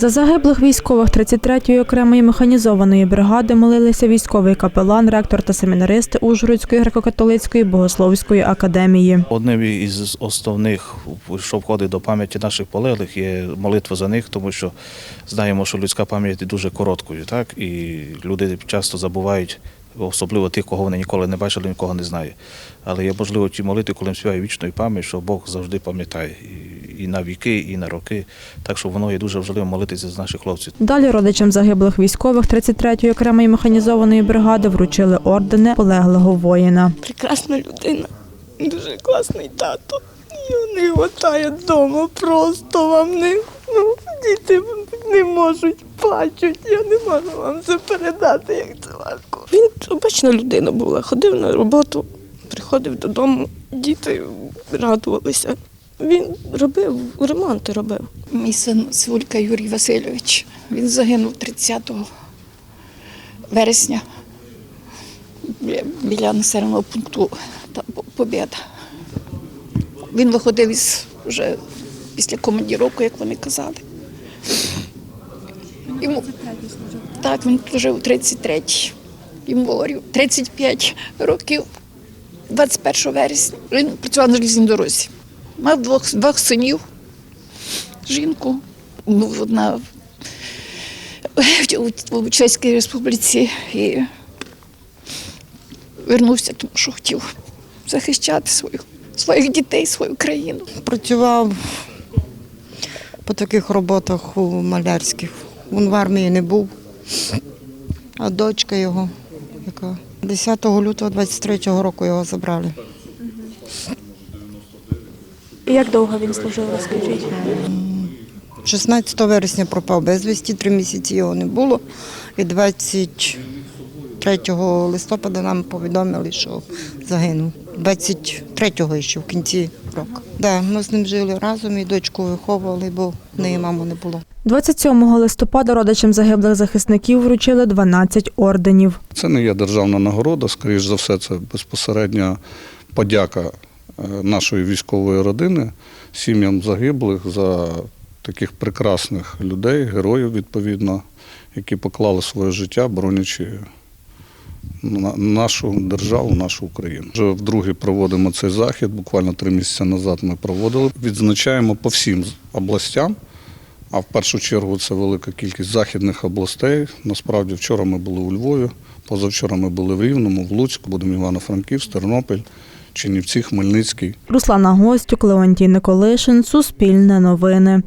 За загиблих військових 33-ї окремої механізованої бригади молилися військовий капелан, ректор та семінаристи Ужгородської греко-католицької богословської академії. Одним із основних, що входить до пам'яті наших полеглих, є молитва за них, тому що знаємо, що людська пам'ять дуже короткою, так і люди часто забувають, особливо тих, кого вони ніколи не бачили, нікого не знає. Але є можливо ті молитви, коли їм співає вічної пам'ять, що Бог завжди пам'ятає і, і на віки, і на роки. Так що воно є дуже важливо молитися за наших хлопців. Далі родичам загиблих військових 33-ї окремої механізованої бригади вручили ордени полеглого воїна. прекрасна людина, дуже класний тато. Його не вистачає вдома, просто вам не ну, діти не можуть, плачуть. Я не можу вам це передати, як це важко. Він обична людина була, ходив на роботу, приходив додому, діти радувалися. Він робив ремонти робив. Мій син Сулька Юрій Васильович. Він загинув 30 вересня біля- населеного пункту та Побєда. Він виходив із вже після командіровки, як вони казали. Йому, так, він служив у 33-й. Йому говорю, 35 років, 21 вересня. Він працював на железній дорозі. Мав двох, двох синів, жінку. Був одна в- Чеській Республіці і вернувся, тому що хотів захищати свою, своїх дітей, свою країну. Працював по таких роботах у малярських. Він в армії не був. А дочка його, яка 10 лютого 23-го року його забрали. Як довго він служив, розкажіть? 16 вересня пропав безвісті, три місяці його не було. І 23 листопада нам повідомили, що загинув. 23-го ще в кінці року. Да, ми з ним жили разом і дочку виховували, бо в неї мами не було. 27 листопада родичам загиблих захисників вручили 12 орденів. Це не є державна нагорода, скоріш за все, це безпосередня подяка е, нашої військової родини, сім'ям загиблих за таких прекрасних людей, героїв, відповідно, які поклали своє життя, боронячи на- нашу державу, нашу Україну. Вже вдруге проводимо цей захід. Буквально три місяці назад ми проводили. Відзначаємо по всім областям. А в першу чергу це велика кількість західних областей. Насправді вчора ми були у Львові, позавчора ми були в Рівному, в Луцьку, будемо Івано-Франківськ, Тернопіль, Чернівці, Хмельницький. Руслана Гостюк, Леонтій Николишин, Суспільне новини.